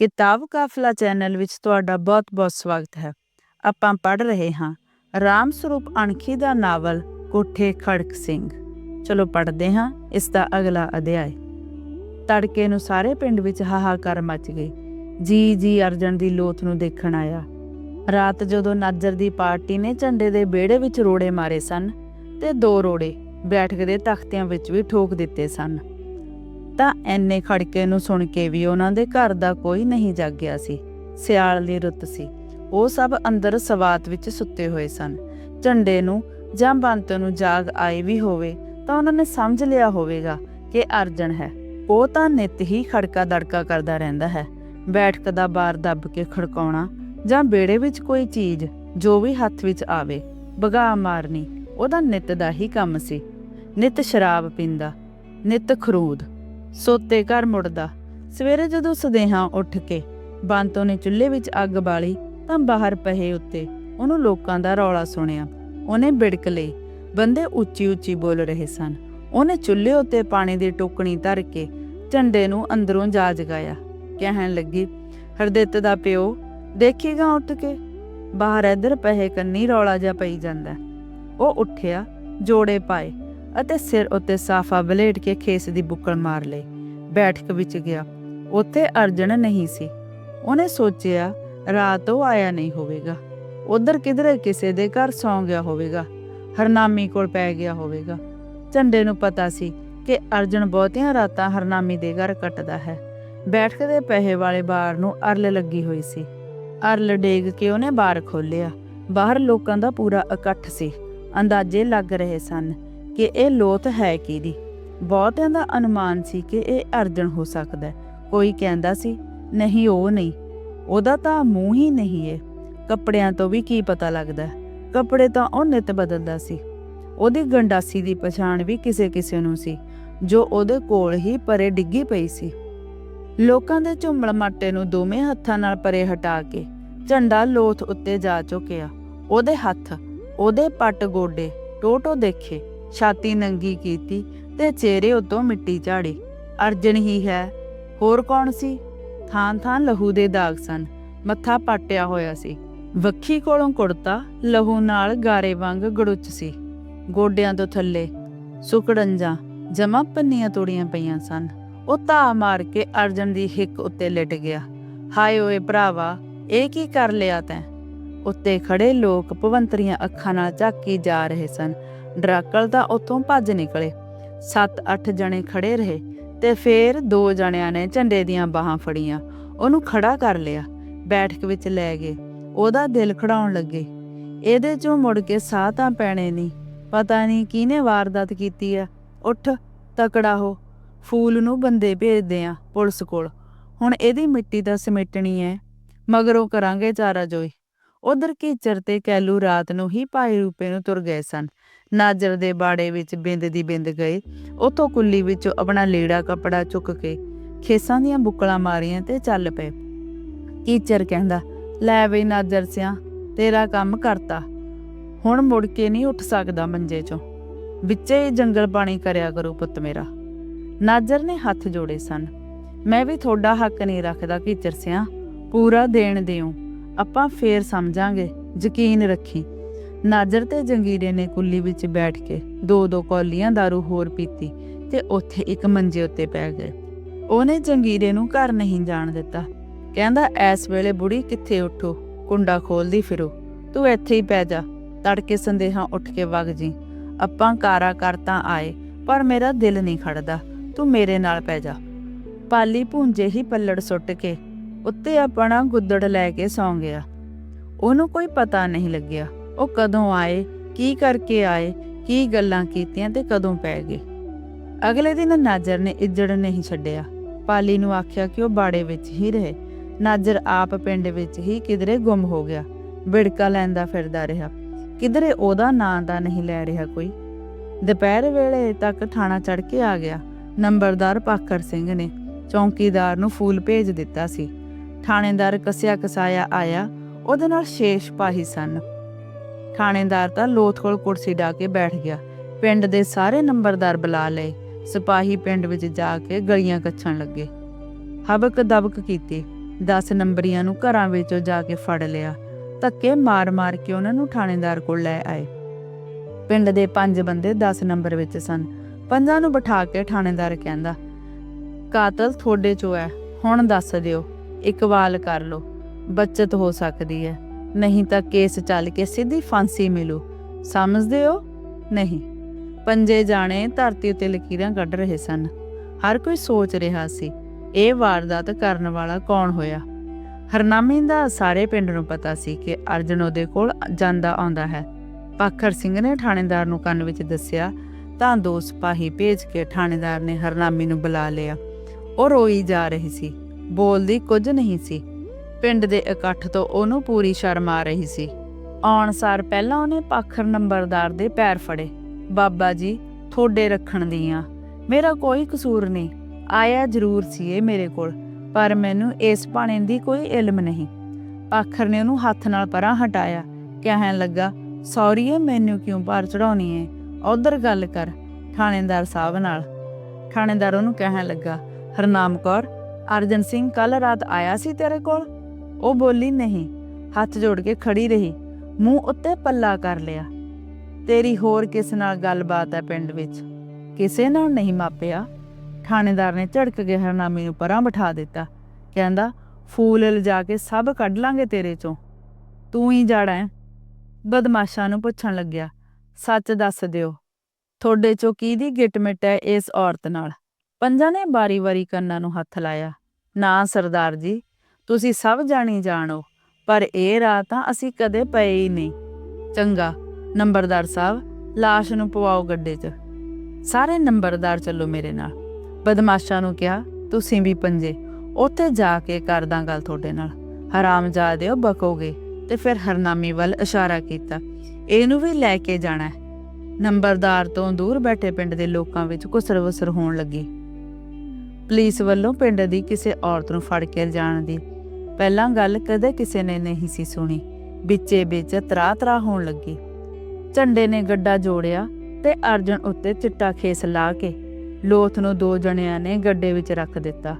ਕਿਤਾਬ ਕਾਫਲਾ ਚੈਨਲ ਵਿੱਚ ਤੁਹਾਡਾ ਬਹੁਤ-ਬਹੁਤ ਸਵਾਗਤ ਹੈ। ਆਪਾਂ ਪੜ੍ਹ ਰਹੇ ਹਾਂ ਰਾਮ ਸਰੂਪ ਅਣਖੀ ਦਾ ਨਾਵਲ ਕੋਠੇ ਖੜਕ ਸਿੰਘ। ਚਲੋ ਪੜ੍ਹਦੇ ਹਾਂ ਇਸ ਦਾ ਅਗਲਾ ਅਧਿਆਇ। ਤੜਕੇ ਨੂੰ ਸਾਰੇ ਪਿੰਡ ਵਿੱਚ ਹਾਹਾਕਾਰ ਮਚ ਗਈ। ਜੀ ਜੀ ਅਰਜਨ ਦੀ ਲੋਥ ਨੂੰ ਦੇਖਣ ਆਇਆ। ਰਾਤ ਜਦੋਂ ਨਾਜਰ ਦੀ ਪਾਰਟੀ ਨੇ ਝੰਡੇ ਦੇ ਵਿਹੜੇ ਵਿੱਚ ਰੋੜੇ ਮਾਰੇ ਸਨ ਤੇ ਦੋ ਰੋੜੇ ਬੈਠਕ ਦੇ ਤਖਤਿਆਂ ਵਿੱਚ ਵੀ ਠੋਕ ਦਿੱਤੇ ਸਨ। ਤਾਂ ਐਨੇ ਖੜਕੇ ਨੂੰ ਸੁਣ ਕੇ ਵੀ ਉਹਨਾਂ ਦੇ ਘਰ ਦਾ ਕੋਈ ਨਹੀਂ ਜਾਗਿਆ ਸੀ। ਸਿਆਲ ਦੀ ਰੁੱਤ ਸੀ। ਉਹ ਸਭ ਅੰਦਰ ਸਵਾਤ ਵਿੱਚ ਸੁੱਤੇ ਹੋਏ ਸਨ। ਝੰਡੇ ਨੂੰ ਜਾਂ ਬੰਤ ਨੂੰ ਜਾਗ ਆਈ ਵੀ ਹੋਵੇ ਤਾਂ ਉਹਨਾਂ ਨੇ ਸਮਝ ਲਿਆ ਹੋਵੇਗਾ ਕਿ ਅਰਜਨ ਹੈ। ਉਹ ਤਾਂ ਨਿਤ ਹੀ ਖੜਕਾ ਦੜਕਾ ਕਰਦਾ ਰਹਿੰਦਾ ਹੈ। ਬੈਠਕ ਦਾ ਬਾਰ ਦੱਬ ਕੇ ਖੜਕਾਉਣਾ ਜਾਂ ਬੇੜੇ ਵਿੱਚ ਕੋਈ ਚੀਜ਼ ਜੋ ਵੀ ਹੱਥ ਵਿੱਚ ਆਵੇ, ਬਗਾ ਮਾਰਨੀ, ਉਹਦਾ ਨਿਤ ਦਾ ਹੀ ਕੰਮ ਸੀ। ਨਿਤ ਸ਼ਰਾਬ ਪੀਂਦਾ, ਨਿਤ ਖਰੂਦ। ਸੋਤੇ ਘਰ ਮੁੜਦਾ। ਸਵੇਰੇ ਜਦੋਂ ਸਦੇਹਾ ਉੱਠ ਕੇ ਬੰਤੋ ਨੇ ਚੁੱਲ੍ਹੇ ਵਿੱਚ ਅੱਗ ਬਾਲੀ ਤਾਂ ਬਾਹਰ ਪਹੇ ਉੱਤੇ ਉਹਨੂੰ ਲੋਕਾਂ ਦਾ ਰੌਲਾ ਸੁਣਿਆ। ਉਹਨੇ ਬਿੜਕ ਲਈ ਬੰਦੇ ਉੱਚੀ ਉੱਚੀ ਬੋਲ ਰਹੇ ਸਨ। ਉਹਨੇ ਚੁੱਲ੍ਹੇ ਉੱਤੇ ਪਾਣੀ ਦੀ ਟੋਕਣੀ ਧਰ ਕੇ ਝੰਡੇ ਨੂੰ ਅੰਦਰੋਂ ਜਾ ਜਗਾਇਆ ਕਹਿਣ ਲੱਗੀ, ਹਰਦਿੱਤ ਦਾ ਪਿਓ, ਦੇਖੇਗਾ ਉੱਠ ਕੇ? ਬਾਹਰ ਇੱਧਰ ਪਹੇ ਕੰਨੀ ਰੌਲਾ ਜਾ ਪਈ ਜਾਂਦਾ। ਉਹ ਉੱਠਿਆ, ਜੋੜੇ ਪਾਏ। ਅਤੇ ਸਿਰ ਉੱਤੇ ਸਾਫਾ ਬਲੇਟ ਕੇ ਖੇਸ ਦੀ ਬੁੱਕਲ ਮਾਰ ਲਈ। ਬੈਠਕ ਵਿੱਚ ਗਿਆ। ਉੱਥੇ ਅਰਜਨ ਨਹੀਂ ਸੀ। ਉਹਨੇ ਸੋਚਿਆ, ਰਾਤ ਉਹ ਆਇਆ ਨਹੀਂ ਹੋਵੇਗਾ। ਉਧਰ ਕਿਧਰੇ ਕਿਸੇ ਦੇ ਘਰ ਸੌਂ ਗਿਆ ਹੋਵੇਗਾ। ਹਰਨਾਮੀ ਕੋਲ ਪੈ ਗਿਆ ਹੋਵੇਗਾ। ਝੰਡੇ ਨੂੰ ਪਤਾ ਸੀ ਕਿ ਅਰਜਨ ਬਹੁਤੀਆਂ ਰਾਤਾਂ ਹਰਨਾਮੀ ਦੇ ਘਰ ਕੱਟਦਾ ਹੈ। ਬੈਠਕ ਦੇ ਪਹੇ ਵਾਲੇ ਬਾਰ ਨੂੰ ਅਰਲ ਲੱਗੀ ਹੋਈ ਸੀ। ਅਰਲ ਡੇਗ ਕੇ ਉਹਨੇ ਬਾਰ ਖੋਲਿਆ ਬਾਹਰ ਲੋਕਾਂ ਦਾ ਪੂਰਾ ਇਕੱਠ ਸੀ। ਅੰਦਾਜ਼ੇ ਲੱਗ ਰਹੇ ਸਨ ਕਿ ਇਹ ਲੋਥ ਹੈ ਕਿਹਦੀ? ਬਹੁਤਿਆਂ ਦਾ ਅਨੁਮਾਨ ਸੀ ਕਿ ਇਹ ਅਰਜਨ ਹੋ ਸਕਦਾ ਹੈ। ਕੋਈ ਕਹਿੰਦਾ ਸੀ, ਨਹੀਂ, ਉਹ ਨਹੀਂ। ਉਹਦਾ ਤਾਂ ਮੂੰਹ ਹੀ ਨਹੀਂ ਏ। ਕੱਪੜਿਆਂ ਤੋਂ ਵੀ ਕੀ ਪਤਾ ਲੱਗਦਾ ਕੱਪੜੇ ਤਾਂ ਉਹ ਨਿਤ ਬਦਲਦਾ ਸੀ। ਉਹਦੀ ਗੰਡਾਸੀ ਦੀ ਪਛਾਣ ਵੀ ਕਿਸੇ ਕਿਸੇ ਨੂੰ ਸੀ, ਜੋ ਉਹਦੇ ਕੋਲ ਹੀ ਪਰੇ ਡਿੱਗੀ ਪਈ ਸੀ। ਲੋਕਾਂ ਦੇ ਝੁੰਮਲ ਮਾਟੇ ਨੂੰ ਦੋਵੇਂ ਹੱਥਾਂ ਨਾਲ ਪਰੇ ਹਟਾ ਕੇ ਝੰਡਾ ਲੋਥ ਉੱਤੇ ਜਾ ਚੁੱਕਿਆ। ਉਹਦੇ ਹੱਥ, ਉਹਦੇ ਪੱਟ ਗੋਡੇ ਟੋਟੋ ਦੇਖੇ। ਛਾਤੀ ਨੰਗੀ ਕੀਤੀ ਤੇ ਚਿਹਰੇ ਉਤੋਂ ਮਿੱਟੀ ਝਾੜੀ। ਅਰਜਨ ਹੀ ਹੈ, ਹੋਰ ਕੌਣ ਸੀ? ਥਾਂ ਥਾਂ ਲਹੂ ਦੇ ਦਾਗ ਸਨ, ਮੱਥਾ ਪਾਟਿਆ ਹੋਇਆ ਸੀ। ਵੱਖੀ ਕੋਲੋਂ ਕੁੜਤਾ, ਲਹੂ ਨਾਲ ਗਾਰੇ ਵਾਂਗ ਗੜੁੱਚ ਸੀ। ਗੋਡਿਆਂ ਤੋਂ ਥੱਲੇ ਸੁਕੜੰਜਾਂ ਜਮਾ ਪੰਨੀਆਂ ਤੋੜੀਆਂ ਪਈਆਂ ਸਨ। ਉਹ ਧਾ ਮਾਰ ਕੇ ਅਰਜਨ ਦੀ ਹਿੱਕ ਉੱਤੇ ਲਿਟ ਗਿਆ। ਹਾਏ ਓਏ ਭਰਾਵਾ, ਇਹ ਕੀ ਕਰ ਲਿਆ ਤੈਂ? ਉੱਤੇ ਖੜੇ ਲੋਕ ਭਵੰਤਰੀਆਂ ਅੱਖਾਂ ਨਾਲ ਝਾਕੀ ਜਾ ਰਹੇ ਸਨ। ਡਰਾਕਲ ਤਾਂ ਉੱਥੋਂ ਭੱਜ ਨਿਕਲੇ। 7-8 ਜਣੇ ਖੜੇ ਰਹੇ ਤੇ ਫੇਰ ਦੋ ਜਣਿਆਂ ਨੇ ਝੰਡੇ ਦੀਆਂ ਬਾਹਾਂ ਫੜੀਆਂ। ਉਹਨੂੰ ਖੜਾ ਕਰ ਲਿਆ, ਬੈਠਕ ਵਿੱਚ ਲੈ ਗਏ। ਉਹਦਾ ਦਿਲ ਖੜਾਉਣ ਲੱਗੇ। ਇਹਦੇ ਚੋਂ ਮੁੜ ਕੇ ਸਾਹ ਤਾਂ ਪੈਣੇ ਨਹੀਂ ਪਤਾ ਨਹੀਂ ਕਿਹਨੇ ਵਾਰਦਾਤ ਕੀਤੀ ਆ। ਉੱਠ, ਤਕੜਾ ਹੋ। ਫੂਲ ਨੂੰ ਬੰਦੇ ਭੇਜਦੇ ਆ ਪੁਲਿਸ ਕੋਲ। ਹੁਣ ਇਹਦੀ ਮਿੱਟੀ ਤਾਂ ਸਮੇਟਣੀ ਐ। ਮਗਰੋਂ ਕਰਾਂਗੇ ਚਾਰਾ ਜੋਈ ਉਧਰ ਕੀਚਰ ਤੇ ਕੈਲੂ ਰਾਤ ਨੂੰ ਹੀ ਭਾਈ ਰੂਪੇ ਨੂੰ ਤੁਰ ਗਏ ਸਨ। ਨਾਜਰ ਦੇ ਬਾੜੇ ਵਿੱਚ ਬਿੰਦ ਦੀ ਬਿੰਦ ਗਏ। ਉਥੋਂ ਕੁੱਲੀ ਵਿੱਚੋਂ ਆਪਣਾ ਲੀੜਾ ਕੱਪੜਾ ਚੁੱਕ ਕੇ ਖੇਸਾਂ ਦੀਆਂ ਬੁੱਕਲਾਂ ਮਾਰੀਆਂ ਤੇ ਚੱਲ ਪਏ। ਕੀਚਰ ਕਹਿੰਦਾ, ਲੈ ਬਈ ਨਾਜਰ ਸਿਆ, ਤੇਰਾ ਕੰਮ ਕਰਤਾ। ਹੁਣ ਮੁੜ ਕੇ ਨਹੀਂ ਉੱਠ ਸਕਦਾ ਮੰਜੇ ਚੋਂ। ਵਿੱਚੇ ਹੀ ਜੰਗਲ ਪਾਣੀ ਕਰਿਆ ਕਰੋ ਪੁੱਤ ਮੇਰਾ। ਨਾਜਰ ਨੇ ਹੱਥ ਜੋੜੇ ਸਨ। ਮੈਂ ਵੀ ਤੁਹਾਡਾ ਹੱਕ ਨਹੀਂ ਰੱਖਦਾ ਕੀਚਰ ਸਿਆ। ਪੂਰਾ ਦੇਣ ਦਿਓ। ਆਪਾਂ ਫੇਰ ਸਮਝਾਂਗੇ। ਯਕੀਨ ਰੱਖੀ। ਨਾਜਰ ਤੇ ਜੰਗੀਰੇ ਨੇ ਕੁੱਲੀ ਵਿੱਚ ਬੈਠ ਕੇ ਦੋ ਦੋ ਕੌਲੀਆਂ दारू ਹੋਰ ਪੀਤੀ ਤੇ ਉੱਥੇ ਇੱਕ ਮੰਜੇ ਉੱਤੇ ਪੈ ਗਏ। ਉਹਨੇ ਜੰਗੀਰੇ ਨੂੰ ਘਰ ਨਹੀਂ ਜਾਣ ਦਿੱਤਾ। ਕਹਿੰਦਾ, ਐਸ ਵੇਲੇ ਬੁੜੀ ਕਿੱਥੇ ਉੱਠੋ? ਕੁੰਡਾ ਖੋਲਦੀ ਫਿਰੋ। ਤੂੰ ਇੱਥੇ ਹੀ ਪੈ ਜਾ। ਤੜਕੇ ਸੰਦੇਹਾ ਉੱਠ ਕੇ ਵਗ ਜੀ। ਆਪਾਂ ਕਾਰਾ ਕਰਤਾ ਆਏ, ਪਰ ਮੇਰਾ ਦਿਲ ਨਹੀਂ ਖੜਦਾ। ਤੂੰ ਮੇਰੇ ਨਾਲ ਪੈ ਜਾ। ਪਾਲੀ ਭੁੰਜੇ ਹੀ ਪੱਲੜ ਸੁੱਟ ਕੇ ਉੱਤੇ ਆਪਣਾ ਗੁੱਦੜ ਲੈ ਕੇ ਸੌਂ ਗਿਆ। ਉਹਨੂੰ ਕੋਈ ਪਤਾ ਨਹੀਂ ਲੱਗਿਆ। ਉਹ ਕਦੋਂ ਆਏ, ਕੀ ਕਰਕੇ ਆਏ, ਕੀ ਗੱਲਾਂ ਕੀਤੀਆਂ ਤੇ ਕਦੋਂ ਪੈ ਗਏ। ਅਗਲੇ ਦਿਨ ਨਾਜਰ ਨੇ ਇੱਜੜ ਨਹੀਂ ਛੱਡਿਆ। ਪਾਲੀ ਨੂੰ ਆਖਿਆ ਕਿ ਉਹ ਬਾੜੇ ਵਿੱਚ ਹੀ ਰਹੇ। ਨਾਜਰ ਆਪ ਪਿੰਡ ਵਿੱਚ ਹੀ ਕਿਧਰੇ ਗੁੰਮ ਹੋ ਗਿਆ। ਬਿੜਕਾ ਲੈਂਦਾ ਫਿਰਦਾ ਰਿਹਾ। ਕਿਧਰੇ ਉਹਦਾ ਨਾਂ ਦਾ ਨਹੀਂ ਲੈ ਰਿਹਾ ਕੋਈ। ਦੁਪਹਿਰ ਵੇਲੇ ਤੱਕ ਥਾਣਾ ਚੜ ਕੇ ਆ ਗਿਆ। ਨੰਬਰਦਾਰ ਪਾਕਰ ਸਿੰਘ ਨੇ ਚੌਂਕੀਦਾਰ ਨੂੰ ਫੂਲ ਭੇਜ ਦਿੱਤਾ ਸੀ। ਥਾਣੇਦਾਰ ਕਸਿਆ ਕਸਾਇਆ ਆਇਆ। ਉਹਦੇ ਨਾਲ ਸ਼ੇਸ਼ ਪਾਹੀ ਸਨ। ਥਾਣੇਦਾਰ ਤਾਂ ਲੋਥ ਕੋਲ ਕੁਰਸੀ ਢਾ ਕੇ ਬੈਠ ਗਿਆ। ਪਿੰਡ ਦੇ ਸਾਰੇ ਨੰਬਰਦਾਰ ਬੁਲਾ ਲਏ। ਸਿਪਾਹੀ ਪਿੰਡ ਵਿੱਚ ਜਾ ਕੇ ਗਲੀਆਂ ਕੱਛਣ ਲੱਗੇ। ਹਬਕ ਦਬਕ ਕੀਤੀ। 10 ਨੰਬਰੀਆਂ ਨੂੰ ਘਰਾਂ ਵਿੱਚੋਂ ਜਾ ਕੇ ਫੜ ਲਿਆ। ਧੱਕੇ ਮਾਰ-ਮਾਰ ਕੇ ਉਹਨਾਂ ਨੂੰ ਥਾਣੇਦਾਰ ਕੋਲ ਲੈ ਆਏ। ਪਿੰਡ ਦੇ ਪੰਜ ਬੰਦੇ 10 ਨੰਬਰ ਵਿੱਚ ਸਨ। ਪੰਜਾਂ ਨੂੰ ਬਿਠਾ ਕੇ ਥਾਣੇਦਾਰ ਕਹਿੰਦਾ, ਕਾਤਲ ਤੁਹਾਡੇ ਚੋਂ ਹੈ, ਹੁਣ ਦੱਸ ਦਿਓ। ਇਕਵਾਲ ਕਰ ਲਓ। ਬਚਤ ਹੋ ਸਕਦੀ ਹੈ। ਨਹੀਂ ਤਾਂ ਕੇਸ ਚੱਲ ਕੇ ਸਿੱਧੀ ਫਾਂਸੀ ਮਿਲੂ। ਸਮਝਦੇ ਹੋ? ਨਹੀਂ। ਪੰਜੇ ਜਾਣੇ ਧਰਤੀ ਉੱਤੇ ਲਕੀਰਾਂ ਕੱਢ ਰਹੇ ਸਨ। ਹਰ ਕੋਈ ਸੋਚ ਰਿਹਾ ਸੀ, ਇਹ ਵਾਰਦਾਤ ਕਰਨ ਵਾਲਾ ਕੌਣ ਹੋਇਆ? ਹਰਨਾਮੀ ਦਾ ਸਾਰੇ ਪਿੰਡ ਨੂੰ ਪਤਾ ਸੀ ਕਿ ਅਰਜਨ ਉਹਦੇ ਕੋਲ ਜਾਂਦਾ ਆਉਂਦਾ ਹੈ। ਪਾਖਰ ਸਿੰਘ ਨੇ ਥਾਣੇਦਾਰ ਨੂੰ ਕੰਨ ਵਿੱਚ ਦੱਸਿਆ, ਤਾਂ ਦੋ ਸਿਪਾਹੀ ਭੇਜ ਕੇ ਥਾਣੇਦਾਰ ਨੇ ਹਰਨਾਮੀ ਨੂੰ ਬੁਲਾ ਲਿਆ। ਉਹ ਰੋਈ ਜਾ ਰਹੀ ਸੀ। ਬੋਲਦੀ ਕੁਝ ਨਹੀਂ ਸੀ। ਪਿੰਡ ਦੇ ਇਕੱਠ ਤੋਂ ਉਹਨੂੰ ਪੂਰੀ ਸ਼ਰਮ ਆ ਰਹੀ ਸੀ। ਆਉਣ ਪਹਿਲਾਂ ਉਹਨੇ ਪਾਖਰ ਨੰਬਰਦਾਰ ਦੇ ਪੈਰ ਫੜੇ। ਬਾਬਾ ਜੀ ਥੋੜੇ ਰੱਖਣ ਦੀਆਂ। ਮੇਰਾ ਕੋਈ ਕਸੂਰ ਨਹੀਂ। ਆਇਆ ਜ਼ਰੂਰ ਸੀ ਇਹ ਮੇਰੇ ਕੋਲ, ਪਰ ਮੈਨੂੰ ਇਸ ਭਾਣੇ ਦੀ ਕੋਈ ਇਲਮ ਨਹੀਂ। ਪਾਖਰ ਨੇ ਉਹਨੂੰ ਹੱਥ ਨਾਲ ਪਰਾਂ ਹਟਾਇਆ। ਕਹਿਣ ਲੱਗਾ, ਸੌਰੀਏ, ਮੈਨੂੰ ਕਿਉਂ ਭਾਰ ਚੜਾਉਣੀ ਏ? ਉਧਰ ਗੱਲ ਕਰ, ਥਾਣੇਦਾਰ ਸਾਹਿਬ ਨਾਲ। ਥਾਣੇਦਾਰ ਉਹਨੂੰ ਕਹਿਣ ਲੱਗਾ, ਹਰਨਾਮ ਕੌਰ, ਅਰਜਨ ਸਿੰਘ ਕੱਲ ਰਾਤ ਆਇਆ ਸੀ ਤੇਰੇ ਕੋਲ? ਉਹ ਬੋਲੀ, ਨਹੀਂ, ਹੱਥ ਜੋੜ ਕੇ ਖੜੀ ਰਹੀ, ਮੂੰਹ ਉੱਤੇ ਪੱਲਾ ਕਰ ਲਿਆ। ਤੇਰੀ ਹੋਰ ਕਿਸ ਨਾਲ ਗੱਲਬਾਤ ਹੈ ਪਿੰਡ ਵਿੱਚ? ਕਿਸੇ ਨਾਲ ਨਹੀਂ ਮਾਪਿਆ? ਥਾਣੇਦਾਰ ਨੇ ਝੜਕ ਕੇ ਹਰਨਾਮੀ ਨੂੰ ਪਰਾਂ ਬਿਠਾ ਦਿੱਤਾ। ਕਹਿੰਦਾ, ਫੂਲ ਲਿਜਾ ਕੇ ਸਭ ਕੱਢ ਲਾਂਗੇ ਤੇਰੇ ਚੋਂ। ਤੂੰ ਹੀ ਜਾੜਾ ਹੈ। ਬਦਮਾਸ਼ਾਂ ਨੂੰ ਪੁੱਛਣ ਲੱਗਿਆ, ਸੱਚ ਦੱਸ ਦਿਓ, ਤੁਹਾਡੇ ਚੋਂ ਕਿਹਦੀ ਗਿੱਟਮਿਟ ਹੈ ਇਸ ਔਰਤ ਨਾਲ? ਪੰਜਾਂ ਨੇ ਬਾਰੀ-ਬਾਰੀ ਕੰਨਾਂ ਨੂੰ ਹੱਥ ਲਾਇਆ। ਨਾ, ਸਰਦਾਰ ਜੀ ਤੁਸੀਂ ਸਭ ਜਾਣੀ ਜਾਣੋ, ਪਰ ਇਹ ਰਾਹ ਤਾਂ ਅਸੀਂ ਕਦੇ ਪਏ ਹੀ ਨਹੀਂ। ਚੰਗਾ, ਨੰਬਰਦਾਰ ਸਾਹਿਬ, ਲਾਸ਼ ਨੂੰ ਪਵਾਓ ਗੱਡੇ 'ਚ। ਸਾਰੇ ਨੰਬਰਦਾਰ ਚੱਲੋ ਮੇਰੇ ਨਾਲ। ਬਦਮਾਸ਼ਾਂ ਨੂੰ ਕਿਹਾ, ਤੁਸੀਂ ਵੀ ਪੰਜੇ, ਉੱਥੇ ਜਾ ਕੇ ਕਰਦਾ ਗੱਲ ਤੁਹਾਡੇ ਨਾਲ। ਹਰਾਮਜ਼ਾਦਿਓ ਬਕੋਗੇ। ਤੇ ਫਿਰ ਹਰਨਾਮੀ ਵੱਲ ਇਸ਼ਾਰਾ ਕੀਤਾ, ਇਹਨੂੰ ਵੀ ਲੈ ਕੇ ਜਾਣਾ ਹੈ। ਨੰਬਰਦਾਰ ਤੋਂ ਦੂਰ ਬੈਠੇ ਪਿੰਡ ਦੇ ਲੋਕਾਂ ਵਿੱਚ ਕੁਸਰ-ਵਸਰ ਹੋਣ ਲੱਗੀ। ਪੁਲਿਸ ਵੱਲੋਂ ਪਿੰਡ ਦੀ ਕਿਸੇ ਔਰਤ ਨੂੰ ਫੜ ਕੇ ਜਾਣ ਦੀ ਪਹਿਲਾਂ ਗੱਲ ਕਦੇ ਕਿਸੇ ਨੇ ਨਹੀਂ ਸੀ ਸੁਣੀ। ਵਿੱਚੇ ਵਿੱਚ ਤਰਾ-ਤਰਾ ਹੋਣ ਲੱਗੀ। ਝੰਡੇ ਨੇ ਗੱਡਾ ਜੋੜਿਆ ਤੇ ਅਰਜਨ ਉੱਤੇ ਚਿੱਟਾ ਖੇਸ ਲਾ ਕੇ ਲੋਥ ਨੂੰ ਦੋ ਜਣਿਆਂ ਨੇ ਗੱਡੇ ਵਿੱਚ ਰੱਖ ਦਿੱਤਾ।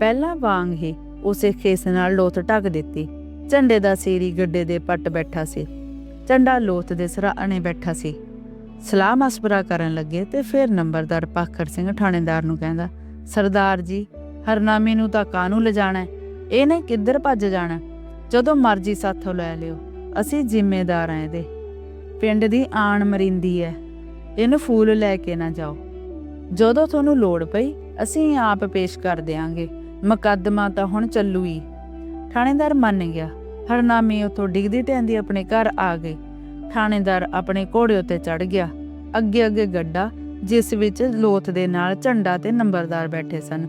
ਪਹਿਲਾਂ ਵਾਂਗ ਹੀ ਉਸੇ ਖੇਸ ਨਾਲ ਲੋਥ ਢੱਕ ਦਿੱਤੀ। ਝੰਡੇ ਦਾ ਸੀਰੀ ਗੱਡੇ ਦੇ ਪੱਟ ਬੈਠਾ ਸੀ। ਝੰਡਾ ਲੋਥ ਦੇ ਸਰਾਣੇ ਬੈਠਾ ਸੀ। ਸਲਾਹ ਮਸਬਰਾ ਕਰਨ ਲੱਗੇ ਤੇ ਫਿਰ ਨੰਬਰਦਾਰ ਪਾਖਰ ਸਿੰਘ ਥਾਣੇਦਾਰ ਨੂੰ ਕਹਿੰਦਾ, ਸਰਦਾਰ ਜੀ, ਹਰਨਾਮੀ ਨੂੰ ਤਾਂ ਕਾਨੂੰ ਲਿਜਾਣਾ ਹੈ? ਇਹਨੇ ਕਿੱਧਰ ਭੱਜ ਜਾਣਾ? ਜਦੋਂ ਮਰਜ਼ੀ ਸਾਥੋਂ ਲੈ ਲਿਓ। ਅਸੀਂ ਜ਼ਿੰਮੇਦਾਰ ਆਂ ਇਹਦੇ। ਪਿੰਡ ਦੀ ਆਣ ਮਰਿੰਦੀ ਹੈ ਇਹਨੂੰ ਫੂਲ ਲੈ ਕੇ ਨਾ ਜਾਓ। ਜਦੋਂ ਤੁਹਾਨੂੰ ਲੋੜ ਪਈ, ਅਸੀਂ ਆਪ ਪੇਸ਼ ਕਰ ਦੇਾਂਗੇ ਮੁਕੱਦਮਾ ਤਾਂ ਹੁਣ ਚੱਲੂ ਹੀ ਥਾਣੇਦਾਰ ਮੰਨ ਗਿਆ। ਹਰਨਾਮੀ ਉਥੋਂ ਡਿੱਗਦੀ ਟੈਂਦੀ ਆਪਣੇ ਘਰ ਆ ਗਈ। ਥਾਣੇਦਾਰ ਆਪਣੇ ਘੋੜੇ ਉੱਤੇ ਚੜ ਗਿਆ। ਅੱਗੇ ਅੱਗੇ ਗੱਡਾ, ਜਿਸ ਵਿੱਚ ਲੋਥ ਦੇ ਨਾਲ ਝੰਡਾ ਤੇ ਨੰਬਰਦਾਰ ਬੈਠੇ ਸਨ।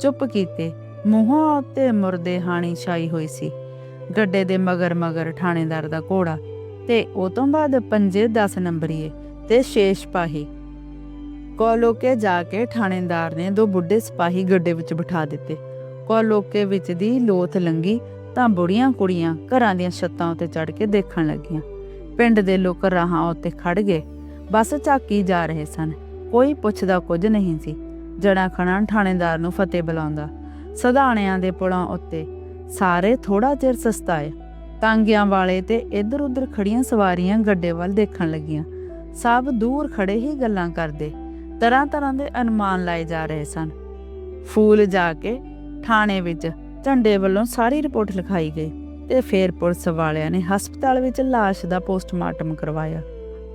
ਚੁੱਪ ਕੀਤੇ। ਮੂੰਹਾਂ ਉੱਤੇ ਮੁਰਦੇ ਹਾਣੀ ਛਾਈ ਹੋਈ ਸੀ। ਗੱਡੇ ਦੇ ਮਗਰ ਮਗਰ ਥਾਣੇਦਾਰ ਦਾ ਘੋੜਾ ਤੇ ਉਹ ਤੋਂ ਬਾਅਦ ਪੰਜੇ 10 ਨੰਬਰੀਏ ਤੇ ਸ਼ੇਸ਼ ਪਾਹੀ। ਕੋਲੋਕੇ ਜਾ ਕੇ ਥਾਣੇਦਾਰ ਨੇ ਦੋ ਬੁੱਢੇ ਸਿਪਾਹੀ ਗੱਡੇ ਵਿੱਚ ਬਿਠਾ ਦਿੱਤੇ। ਕੋਲੋਕੇ ਵਿੱਚ ਦੀ ਲੋਥ ਲੰਗੀ ਤਾਂ ਬੁੜੀਆਂ ਕੁੜੀਆਂ ਘਰਾਂ ਦੀਆਂ ਛੱਤਾਂ ਉੱਤੇ ਚੜ ਕੇ ਦੇਖਣ ਲੱਗੀਆਂ। ਪਿੰਡ ਦੇ ਲੋਕ ਰਾਹਾਂ ਉੱਤੇ ਖੜ ਗਏ। ਬਸ ਝਾਕੀ ਜਾ ਰਹੇ ਸਨ। ਕੋਈ ਪੁੱਛਦਾ ਕੁਝ ਨਹੀਂ ਸੀ। ਜਣਾ ਖਣਾ ਥਾਣੇਦਾਰ ਨੂੰ ਫਤਿਹ ਬੁਲਾਉਂਦਾ। ਸਧਾਣਿਆਂ ਦੇ ਪੁਲਾਂ ਉੱਤੇ। ਸਾਰੇ ਥੋੜਾ ਚਿਰ ਸਸਤਾਏ। ਤਾਂਗਿਆਂ ਵਾਲੇ ਤੇ ਇੱਧਰ ਉੱਧਰ ਖੜੀਆਂ ਸਵਾਰੀਆਂ ਗੱਡੇ ਵੱਲ ਦੇਖਣ ਲੱਗੀਆਂ। ਸਭ ਦੂਰ ਖੜੇ ਹੀ ਗੱਲਾਂ ਕਰਦੇ। ਤਰ੍ਹਾਂ ਤਰ੍ਹਾਂ ਦੇ ਅਨੁਮਾਨ ਲਾਏ ਜਾ ਰਹੇ ਸਨ। ਫੂਲ ਜਾ ਕੇ ਥਾਣੇ ਵਿੱਚ ਝੰਡੇ ਵੱਲੋਂ ਸਾਰੀ ਰਿਪੋਰਟ ਲਿਖਾਈ ਗਈ ਤੇ ਫਿਰ ਪੁਲਿਸ ਵਾਲਿਆਂ ਨੇ ਹਸਪਤਾਲ ਵਿੱਚ ਲਾਸ਼ ਦਾ ਪੋਸਟਮਾਰਟਮ ਕਰਵਾਇਆ।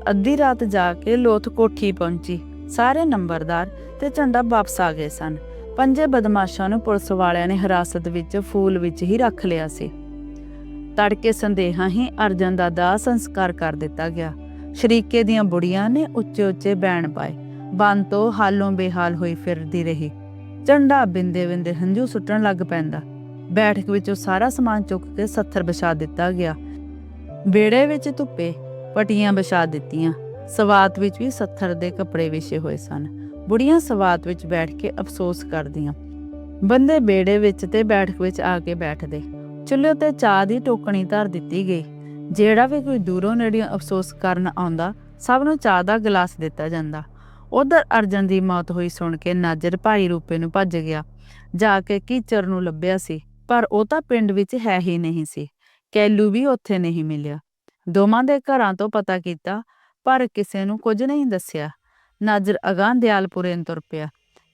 ਅੱਧੀ ਰਾਤ ਜਾ ਕੇ ਲੋਥ ਕੋਠੀ ਪਹੁੰਚੀ। ਸਾਰੇ ਨੰਬਰਦਾਰ ਤੇ ਝੰਡਾ ਵਾਪਸ ਆ ਗਏ ਸਨ। ਪੰਜੇ ਬਦਮਾਸ਼ਾਂ ਨੂੰ ਪੁਲਿਸ ਵਾਲਿਆਂ ਨੇ ਹਿਰਾਸਤ ਵਿੱਚ ਫੂਲ ਵਿੱਚ ਹੀ ਰੱਖ ਲਿਆ ਸੀ। ਤੜਕੇ ਸੰਦੇਹਾਂ ਹੀ ਅਰਜਨ ਦਾ ਦਾਹ ਸੰਸਕਾਰ ਕਰ ਦਿੱਤਾ ਗਿਆ। ਸ਼ਰੀਕੇ ਦੀਆਂ ਬੁੜੀਆਂ ਨੇ ਉੱਚੇ ਉੱਚੇ ਬੈਣ ਪਾਏ। ਬੰਨ ਤੋਂ ਹਾਲੋਂ ਬੇਹਾਲ ਹੋਈ ਫਿਰਦੀ ਰਹੀ। ਝੰਡਾ ਬਿੰਦੇ ਬਿੰਦੇ ਹੰਝੂ ਸੁੱਟਣ ਲੱਗ ਪੈਂਦਾ। ਬੈਠਕ ਵਿੱਚੋਂ ਸਾਰਾ ਸਮਾਨ ਚੁੱਕ ਕੇ ਸੱਥਰ ਵਿਛਾ ਦਿੱਤਾ ਗਿਆ। ਵਿਹੜੇ ਵਿੱਚ ਧੁੱਪੇ ਪਟੀਆਂ ਵਿਛਾ ਦਿੱਤੀਆਂ। ਸਵਾਤ ਵਿੱਚ ਵੀ ਸੱਥਰ ਦੇ ਕੱਪੜੇ ਵਿਛੇ ਹੋਏ ਸਨ। ਬੁੜੀਆਂ ਸਵਾਦ ਵਿੱਚ ਬੈਠ ਕੇ ਅਫਸੋਸ ਕਰਦੀਆਂ। ਬੰਦੇ ਬੇੜੇ ਵਿੱਚ ਤੇ ਬੈਠਕ ਵਿੱਚ ਆ ਕੇ ਬੈਠਦੇ। ਚੁੱਲ੍ਹੇ ਉੱਤੇ ਚਾਹ ਦੀ ਟੋਕਣੀ ਧਰ ਦਿੱਤੀ ਗਈ। ਜਿਹੜਾ ਵੀ ਕੋਈ ਦੂਰੋਂ ਨੇੜਿਓਂ ਅਫਸੋਸ ਕਰਨ ਆਉਂਦਾ, ਸਭ ਨੂੰ ਚਾਹ ਦਾ ਗਲਾਸ ਦਿੱਤਾ ਜਾਂਦਾ। ਉਧਰ ਅਰਜਨ ਦੀ ਮੌਤ ਹੋਈ ਸੁਣ ਕੇ ਨਾਜਰ ਭਾਈ ਰੂਪੇ ਨੂੰ ਭੱਜ ਗਿਆ। ਜਾ ਕੇ ਕੀਚਰ ਨੂੰ ਲੱਭਿਆ ਸੀ, ਪਰ ਉਹ ਤਾਂ ਪਿੰਡ ਵਿੱਚ ਹੈ ਹੀ ਨਹੀਂ ਸੀ। ਕੈਲੂ ਵੀ ਉੱਥੇ ਨਹੀਂ ਮਿਲਿਆ। ਦੋਵਾਂ ਦੇ ਘਰਾਂ ਤੋਂ ਪਤਾ ਕੀਤਾ, ਪਰ ਕਿਸੇ ਨੂੰ ਕੁਝ ਨਹੀਂ ਦੱਸਿਆ। ਨਾਜ਼ਰ ਅਗਾਂਹ ਦਿਆਲਪੁਰੇ ਨੂੰ ਤੁਰ ਪਿਆ।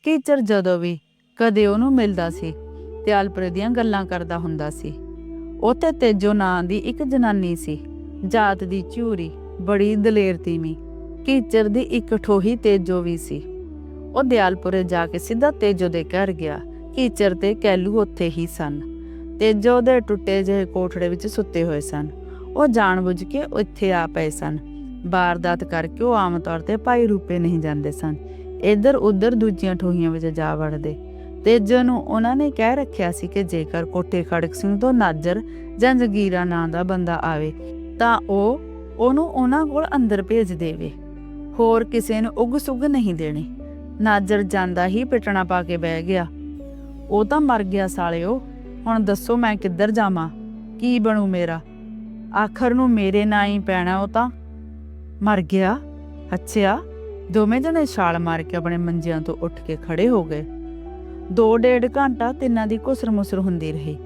ਕੀਚਰ ਜਦੋਂ ਵੀ ਕਦੇ ਉਹਨੂੰ ਮਿਲਦਾ ਸੀ, ਦਿਆਲਪੁਰੇ ਦੀਆਂ ਗੱਲਾਂ ਕਰਦਾ ਹੁੰਦਾ ਸੀ। ਉੱਥੇ ਤੇਜੋ ਨਾਂ ਦੀ ਇੱਕ ਜਨਾਨੀ ਸੀ, ਜਾਤ ਦੀ ਝੂਰੀ, ਬੜੀ ਦਲੇਰ ਤੀਵੀਂ। ਕੀਚਰ ਦੀ ਇੱਕ ਠੋਹੀ ਤੇਜੋ ਵੀ ਸੀ। ਉਹ ਦਿਆਲਪੁਰੇ ਜਾ ਕੇ ਸਿੱਧਾ ਤੇਜੋ ਦੇ ਘਰ ਗਿਆ। ਕੀਚਰ ਤੇ ਕੈਲੂ ਉੱਥੇ ਹੀ ਸਨ। ਤੇਜੋ ਦੇ ਟੁੱਟੇ ਜਿਹੇ ਕੋਠੜੇ ਵਿੱਚ ਸੁੱਤੇ ਹੋਏ ਸਨ। ਉਹ ਜਾਣਬੁੱਝ ਕੇ ਉੱਥੇ ਆ ਪਏ ਸਨ। ਵਾਰਦਾਤ ਕਰਕੇ ਉਹ ਆਮ ਤੌਰ ਤੇ ਭਾਈ ਰੂਪੇ ਨਹੀਂ ਜਾਂਦੇ ਸਨ। ਇੱਧਰ ਉੱਧਰ ਦੂਜੀਆਂ ਠੋਹੀਆਂ ਵਿੱਚ ਜਾ ਵੜਦੇ। ਤੇਜੋ ਨੂੰ ਉਹਨਾਂ ਨੇ ਕਹਿ ਰੱਖਿਆ ਸੀ ਕਿ ਜੇਕਰ ਕੋਠੇ ਖੜਕ ਸਿੰਘ ਤੋਂ ਨਾਜਰ ਜਾਂ ਜਗੀਰਾ ਨਾਂ ਦਾ ਬੰਦਾ ਆਵੇ, ਤਾਂ ਉਹ ਉਹਨੂੰ ਉਹਨਾਂ ਕੋਲ ਅੰਦਰ ਭੇਜ ਦੇਵੇ। ਹੋਰ ਕਿਸੇ ਨੂੰ ਉਗ ਸੁਗ ਨਹੀਂ ਦੇਣੀ। ਨਾਜਰ ਜਾਂਦਾ ਹੀ ਪਿਟਣਾ ਪਾ ਕੇ ਬਹਿ ਗਿਆ। ਉਹ ਤਾਂ ਮਰ ਗਿਆ ਸਾਲਿਓ। ਹੁਣ ਦੱਸੋ ਮੈਂ ਕਿੱਧਰ ਜਾਵਾਂ? ਕੀ ਬਣੂ ਮੇਰਾ? ਆਖਰ ਨੂੰ ਮੇਰੇ ਨਾਂ ਹੀ ਪੈਣਾ ਉਹ ਤਾਂ। ਮਰ ਗਿਆ ਅੱਛਾ ਦੋਵੇਂ ਜਣੇ ਛਾਲ ਮਾਰ ਕੇ ਆਪਣੇ ਮੰਜਿਆਂ ਤੋਂ ਉੱਠ ਕੇ ਖੜੇ ਹੋ ਗਏ। ਦੋ ਡੇਢ ਘੰਟਾ ਤਿੰਨਾਂ ਦੀ ਘੁਸਰ ਮੁਸਰ ਹੁੰਦੀ ਰਹੀ।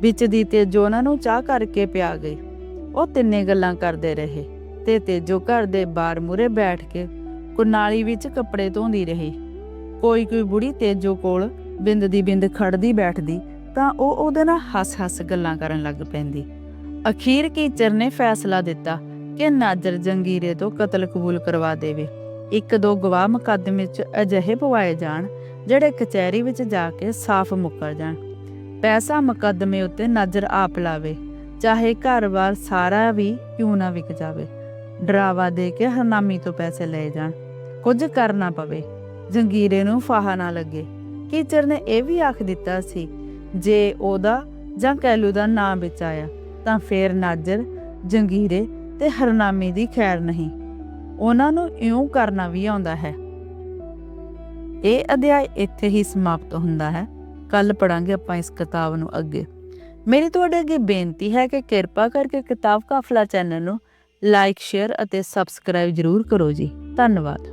ਵਿੱਚ ਦੀ ਤੇ ਜੋ ਉਹਨਾਂ ਨੂੰ ਚਾਹ ਕਰਕੇ ਪਿਆ ਗਈ। ਉਹ ਤਿੰਨੇ ਗੱਲਾਂ ਕਰਦੇ ਰਹੇ ਤੇ ਤੇਜੋ ਘਰ ਦੇ ਬਾਰ ਮੂਰੇ ਬੈਠ ਕੇ ਕੁਨਾਲੀ ਵਿੱਚ ਕੱਪੜੇ ਧੋਂਦੀ ਰਹੀ। ਕੋਈ ਕੋਈ ਬੁੜੀ ਤੇਜੋ ਕੋਲ ਬਿੰਦ ਦੀ ਬਿੰਦ ਖੜਦੀ ਬੈਠਦੀ ਤਾਂ ਉਹ ਉਹਦੇ ਨਾਲ ਹੱਸ-ਹੱਸ ਗੱਲਾਂ ਕਰਨ ਲੱਗ ਪੈਂਦੀ। ਅਖੀਰ ਕੀਚਰ ਨੇ ਫੈਸਲਾ ਦਿੱਤਾ ਕਿ ਨਾਜਰ ਜੰਗੀਰੇ ਤੋਂ ਕਤਲ ਕਬੂਲ ਕਰਵਾ ਦੇਵੇ। ਇੱਕ ਦੋ ਗਵਾਹ ਮੁਕੱਦਮੇ 'ਚ ਅਜਿਹੇ ਪਵਾਏ ਜਾਣ, ਜਿਹੜੇ ਕਚਹਿਰੀ ਵਿੱਚ ਜਾ ਕੇ ਸਾਫ਼ ਮੁੱਕਰ ਜਾਣ। ਪੈਸਾ ਮੁਕੱਦਮੇ ਉੱਤੇ ਨਜ਼ਰ ਆਪ ਲਾਵੇ, ਚਾਹੇ ਘਰ-ਬਾਰ ਸਾਰਾ ਵੀ ਕਿਉਂ ਨਾ ਵਿਕ ਜਾਵੇ। ਡਰਾਵਾ ਦੇ ਕੇ ਹਰਨਾਮੀ ਤੋਂ ਪੈਸੇ ਲੈ ਜਾਣ। ਕੁਝ ਕਰਨਾ ਪਵੇ। ਜੰਗੀਰੇ ਨੂੰ ਫਾਹਾ ਨਾ ਲੱਗੇ। ਕੀਚਰ ਨੇ ਇਹ ਵੀ ਆਖ ਦਿੱਤਾ ਸੀ, ਜੇ ਉਹਦਾ ਜਾਂ ਕੈਲੂ ਦਾ ਨਾਮ ਵਿੱਚ ਆਇਆ ਤਾਂ ਫੇਰ ਨਾਜਰ ਜੰਗੀਰੇ ਤੇ ਹਰਨਾਮੀ ਦੀ ਖੈਰ ਨਹੀਂ। ਉਹਨਾਂ ਨੂੰ ਇਉਂ ਕਰਨਾ ਵੀ ਆਉਂਦਾ ਹੈ। ਇਹ ਅਧਿਆਇ ਇੱਥੇ ਹੀ ਸਮਾਪਤ ਹੁੰਦਾ ਹੈ। ਕੱਲ ਪੜਾਂਗੇ ਆਪਾਂ ਇਸ ਕਿਤਾਬ ਨੂੰ ਅੱਗੇ। ਮੇਰੀ ਤੁਹਾਡੇ ਅੱਗੇ ਬੇਨਤੀ ਹੈ ਕਿ ਕਿਰਪਾ ਕਰਕੇ ਕਿਤਾਬ ਕਾਫਲਾ ਚੈਨਲ ਨੂੰ ਲਾਈਕ, ਸ਼ੇਅਰ ਅਤੇ ਸਬਸਕ੍ਰਾਈਬ ਜ਼ਰੂਰ ਕਰੋ ਜੀ। ਧੰਨਵਾਦ।